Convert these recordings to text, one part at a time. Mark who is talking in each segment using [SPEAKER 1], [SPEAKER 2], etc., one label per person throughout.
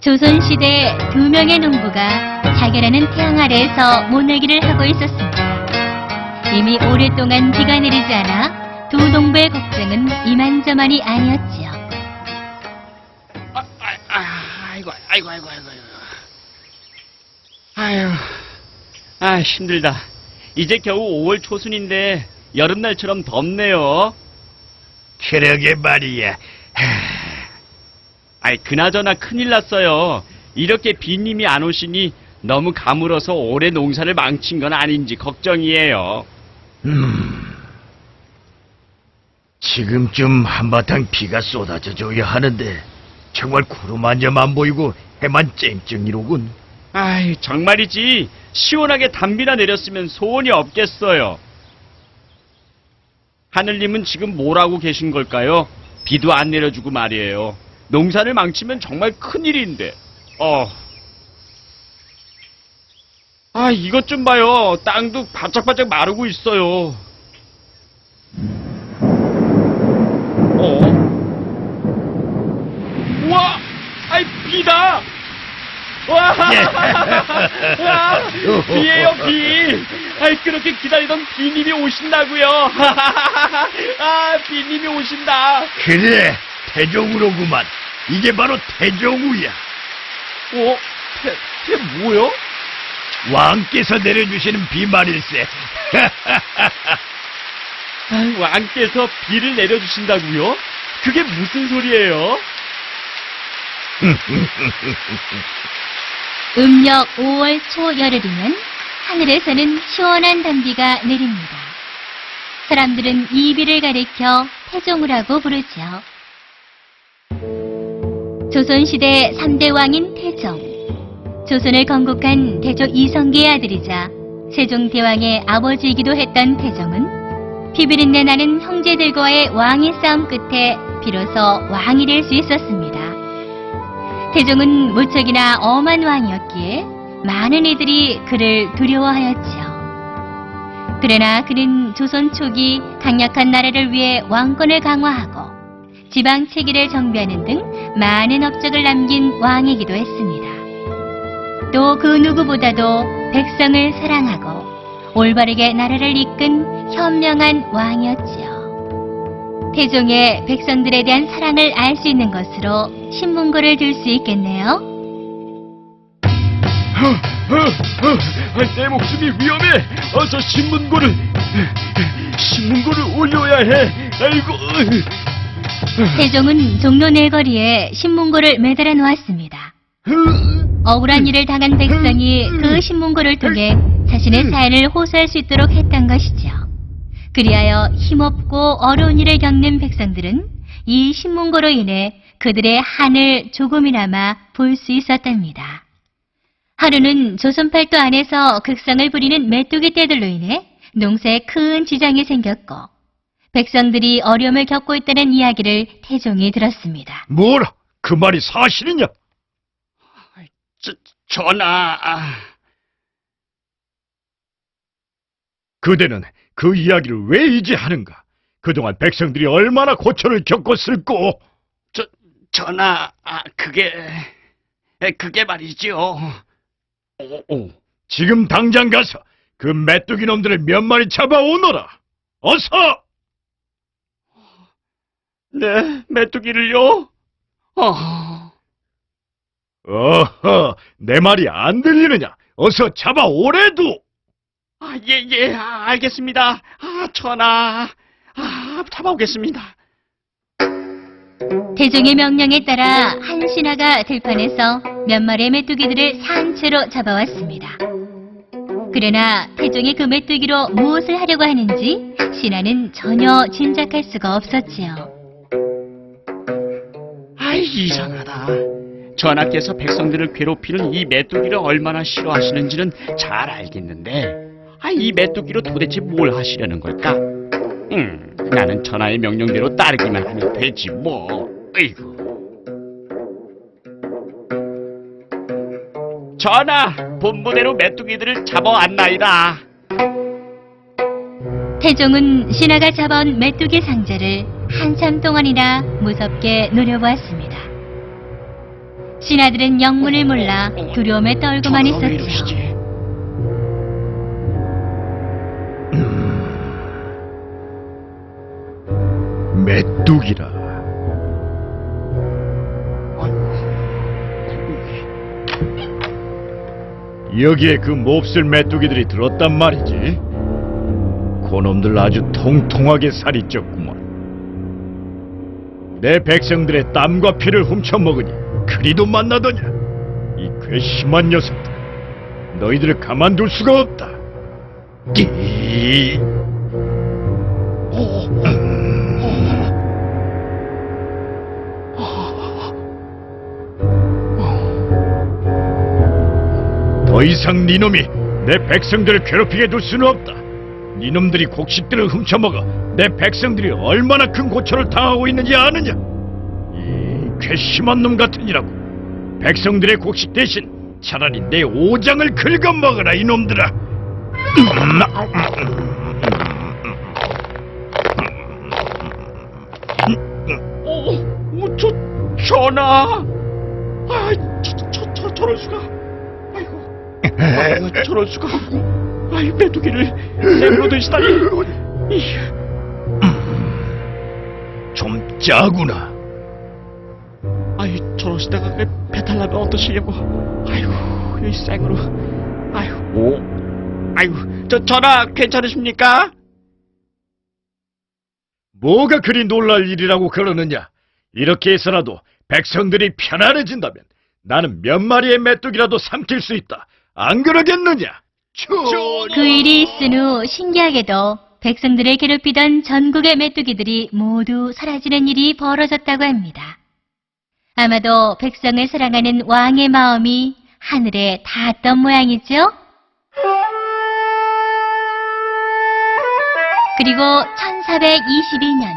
[SPEAKER 1] 조선시대 두 명의 농부가 자결하는 태양 아래에서 모내기를 하고 있었습니다. 이미 오랫동안 비가 내리지 않아 두 농부의 걱정은 이만저만이 아니었지요.
[SPEAKER 2] 아, 아, 아, 아이고, 아이고, 아이고, 아이고, 아이고. 아유, 아, 힘들다. 이제 겨우 5월 초순인데, 여름날처럼 덥네요.
[SPEAKER 3] 그러게 말이야.
[SPEAKER 2] 아이, 그나저나 큰일 났어요. 이렇게 비님이 안 오시니 너무 가물어서 올해 농사를 망친 건 아닌지 걱정이에요.
[SPEAKER 3] 음. 지금쯤 한바탕 비가 쏟아져 줘야 하는데 정말 구름 한 점 안 보이고 해만 쨍쨍이로군.
[SPEAKER 2] 아이, 정말이지. 시원하게 담비나 내렸으면 소원이 없겠어요. 하늘님은 지금 뭘 하고 계신 걸까요? 비도 안 내려주고 말이에요. 농사를 망치면 정말 큰일인데. 어. 아, 이것 좀 봐요. 땅도 바짝바짝 마르고 있어요. 어? 우와! 아이, 비다! 와! 아, 비예요, 비! 아이, 그렇게 기다리던 비님이 오신다고요 아, 비님이 오신다!
[SPEAKER 3] 그래, 태종우로구만. 이게 바로 태종우야.
[SPEAKER 2] 어? 태, 태 뭐요?
[SPEAKER 3] 왕께서 내려주시는 비 말일세.
[SPEAKER 2] 아이, 왕께서 비를 내려주신다고요? 그게 무슨 소리예요?
[SPEAKER 1] 음력 5월 초 열흘이면 하늘에서는 시원한 단비가 내립니다. 사람들은 이 비를 가리켜 태종우라고 부르죠. 조선시대 3대 왕인 태종. 조선을 건국한 태조 이성계의 아들이자 세종대왕의 아버지이기도 했던 태종은 피비린내 나는 형제들과의 왕위 싸움 끝에 비로소 왕이 될 수 있었습니다. 태종은 무척이나 엄한 왕이었기에 많은 이들이 그를 두려워하였지요. 그러나 그는 조선 초기 강력한 나라를 위해 왕권을 강화하고 지방 체계를 정비하는 등 많은 업적을 남긴 왕이기도 했습니다. 또 그 누구보다도 백성을 사랑하고 올바르게 나라를 이끈 현명한 왕이었지요. 태종의 백성들에 대한 사랑을 알 수 있는 것으로 신문고를 들 수 있겠네요.
[SPEAKER 2] 내 목숨이 위험해! 어서 신문고를, 신문고를 올려야 해! 아이고!
[SPEAKER 1] 태종은 종로 내거리에 신문고를 매달아 놓았습니다. 억울한 일을 당한 백성이 그 신문고를 통해 자신의 사연을 호소할 수 있도록 했던 것이죠. 그리하여 힘없고 어려운 일을 겪는 백성들은 이 신문고로 인해 그들의 한을 조금이나마 볼 수 있었답니다. 하루는 조선팔도 안에서 극성을 부리는 메뚜기 떼들로 인해 농사에 큰 지장이 생겼고 백성들이 어려움을 겪고 있다는 이야기를 태종이 들었습니다.
[SPEAKER 3] 뭐라? 그 말이 사실이냐?
[SPEAKER 2] 저, 전하, 아,
[SPEAKER 3] 그대는 그 이야기를 왜 이제 하는가? 그동안 백성들이 얼마나 고초를 겪었을꼬?
[SPEAKER 2] 저, 전하, 아, 그게, 에, 그게 말이죠. 오, 오.
[SPEAKER 3] 지금 당장 가서 그 메뚜기 놈들을 몇 마리 잡아오너라. 어서!
[SPEAKER 2] 네, 메뚜기를요? 어,
[SPEAKER 3] 어허, 내 말이 안 들리느냐? 어서 잡아오래도!
[SPEAKER 2] 아, 예, 예, 아, 알겠습니다. 아, 전하, 아, 잡아오겠습니다.
[SPEAKER 1] 태종의 명령에 따라 한 신하가 들판에서 몇 마리의 메뚜기들을 산채로 잡아왔습니다. 그러나 태종이 그 메뚜기로 무엇을 하려고 하는지 신하는 전혀 짐작할 수가 없었지요.
[SPEAKER 2] 아이, 이상하다. 전하께서 백성들을 괴롭히는 이 메뚜기를 얼마나 싫어하시는지는 잘 알겠는데, 아, 이 메뚜기로 도대체 뭘 하시려는 걸까? 음, 나는 전하의 명령대로 따르기만 하면 되지, 뭐. 으이구. 전하, 본부대로 메뚜기들을 잡아왔나이다.
[SPEAKER 1] 태종은 신하가 잡아온 메뚜기 상자를 한참 동안이나 무섭게 노려보았습니다. 신하들은 영문을 몰라 두려움에 떨고만 있었죠.
[SPEAKER 2] 이러시지?
[SPEAKER 3] 메뚜기라. 여기에 그 몹쓸 메뚜기들이 들었단 말이지. 그놈들 아주 통통하게 살이 쪘구먼. 내 백성들의 땀과 피를 훔쳐 먹으니 그리도 만나더냐. 이 괘씸한 녀석들. 너희들을 가만둘 수가 없다. 이... 더 이상 니놈이 내 백성들을 괴롭히게 둘 수는 없다. 니놈들이 곡식들을 훔쳐먹어 내 백성들이 얼마나 큰 고초를 당하고 있는지 아느냐? 이 괘씸한 놈 같으니라고. 백성들의 곡식 대신 차라리 내 오장을 긁어먹어라 이놈들아.
[SPEAKER 2] 어, 어, 저, 전하! 아, 저, 저, 저, 저럴 수가. 아이고, 아, 저럴 수가. 아이, 메뚜기를. 이,
[SPEAKER 3] 좀 짜구나.
[SPEAKER 2] 아이, 저러시다가 그 배탈 나면 어떠시려고. 아이고, 이 생으로. 아이고, 오. 아이고, 저, 전하, 괜찮으십니까?
[SPEAKER 3] 뭐가 그리 놀랄 일이라고 그러느냐? 이렇게 해서라도 백성들이 편안해진다면 나는 몇 마리의 메뚜기라도 삼킬 수 있다. 안 그러겠느냐?
[SPEAKER 1] 그 일이 있은 후 신기하게도 백성들을 괴롭히던 전국의 메뚜기들이 모두 사라지는 일이 벌어졌다고 합니다. 아마도 백성을 사랑하는 왕의 마음이 하늘에 닿았던 모양이죠? 그리고 1422년,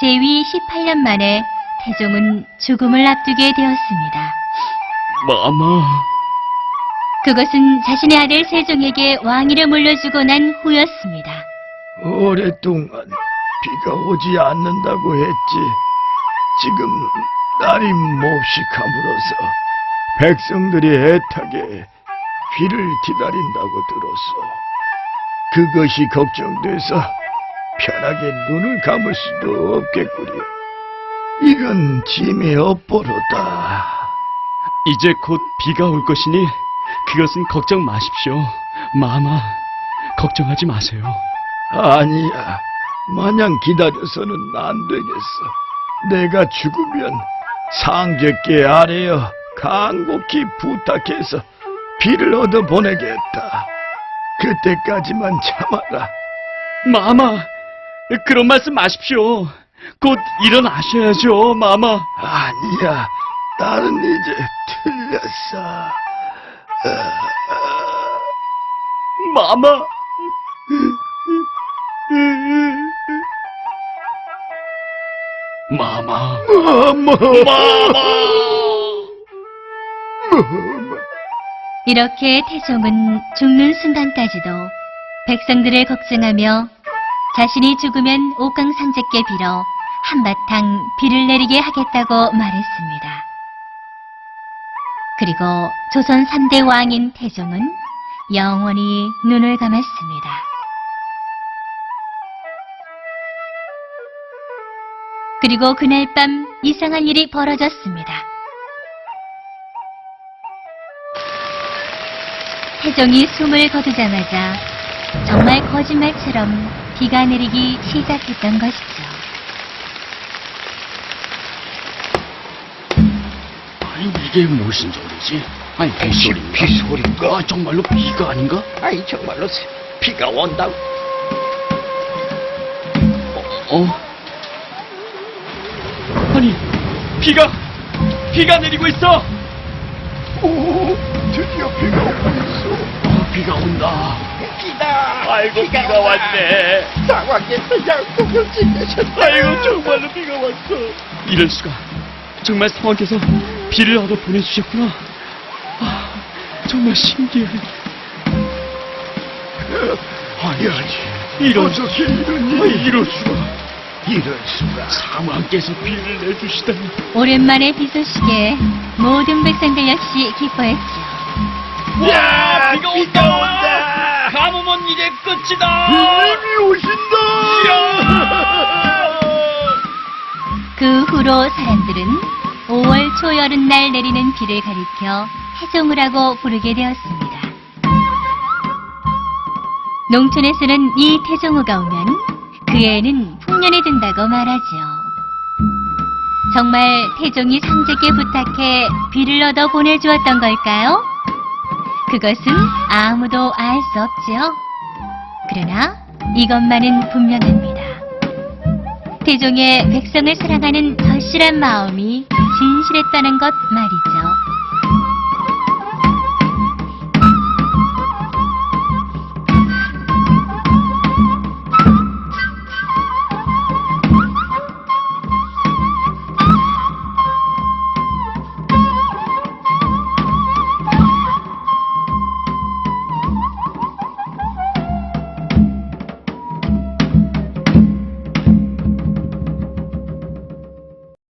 [SPEAKER 1] 제위 18년 만에 태종은 죽음을 앞두게 되었습니다.
[SPEAKER 2] 마마.
[SPEAKER 1] 그것은 자신의 아들 세종에게 왕위를 물려주고 난 후였습니다.
[SPEAKER 3] 오랫동안 비가 오지 않는다고 했지. 지금 날이 몹시 가물어서 백성들이 애타게 비를 기다린다고 들었어. 그것이 걱정돼서 편하게 눈을 감을 수도 없겠구려. 이건 짐의 업보로다.
[SPEAKER 2] 이제 곧 비가 올 것이니 그것은 걱정 마십시오. 마마, 걱정하지 마세요.
[SPEAKER 3] 아니야. 마냥 기다려서는 안 되겠어. 내가 죽으면 상제께 아래여 간곡히 부탁해서 비를 얻어 보내겠다. 그때까지만 참아라.
[SPEAKER 2] 마마, 그런 말씀 마십시오. 곧 일어나셔야죠, 마마.
[SPEAKER 3] 아니야. 나는 이제 틀렸어.
[SPEAKER 2] 마마. 마마.
[SPEAKER 3] 마마.
[SPEAKER 2] 마마.
[SPEAKER 1] 이렇게 태종은 죽는 순간까지도 백성들을 걱정하며 자신이 죽으면 옥강상제께 빌어 한바탕 비를 내리게 하겠다고 말했습니다. 그리고 조선 3대 왕인 태종은 영원히 눈을 감았습니다. 그리고 그날 밤 이상한 일이 벌어졌습니다. 태종이 숨을 거두자마자 정말 거짓말처럼 비가 내리기 시작했던 것이죠.
[SPEAKER 2] 이게 무슨 소리지? 아니, 빗소리인가? 빗소리인가? 아, 정말로 비가 아닌가?
[SPEAKER 4] 아이 정말로 새- 비가 온다고
[SPEAKER 2] 어? 아니, 비가, 비가 내리고 있어!
[SPEAKER 3] 오, 드디어 비가 오고 있어.
[SPEAKER 2] 아, 비가 온다.
[SPEAKER 4] 비다
[SPEAKER 2] 아이고, 비가 왔네.
[SPEAKER 4] 상황에서 양복을 지내셨다
[SPEAKER 2] 아이고, 정말로 비가 왔어. 이럴 수가. 정말 상황께서 비를 얻어 보내주셨구나. 아, 정말 신기해.
[SPEAKER 3] 아니야지.
[SPEAKER 2] 이런,
[SPEAKER 3] 어떻게 이런
[SPEAKER 2] 아,
[SPEAKER 3] 일이
[SPEAKER 2] 이럴 수가.
[SPEAKER 4] 이럴 수가.
[SPEAKER 2] 사왕께서 비를 내주시다니.
[SPEAKER 1] 오랜만에 비 소식에 모든 백성들 역시 기뻐했죠.
[SPEAKER 4] 야, 비가 온다.
[SPEAKER 2] 가뭄은 이제 끝이다.
[SPEAKER 3] 이미 오신다.
[SPEAKER 1] 그 후로 사람들은 5월 초여름날 내리는 비를 가리켜 태종우라고 부르게 되었습니다. 농촌에서는 이 태종우가 오면 그 애는 풍년이 든다고 말하죠. 정말 태종이 상제께 부탁해 비를 얻어 보내주었던 걸까요? 그것은 아무도 알 수 없지요. 그러나 이것만은 분명합니다. 태종의 백성을 사랑하는 절실한 마음이 진실했다는 것 말이죠.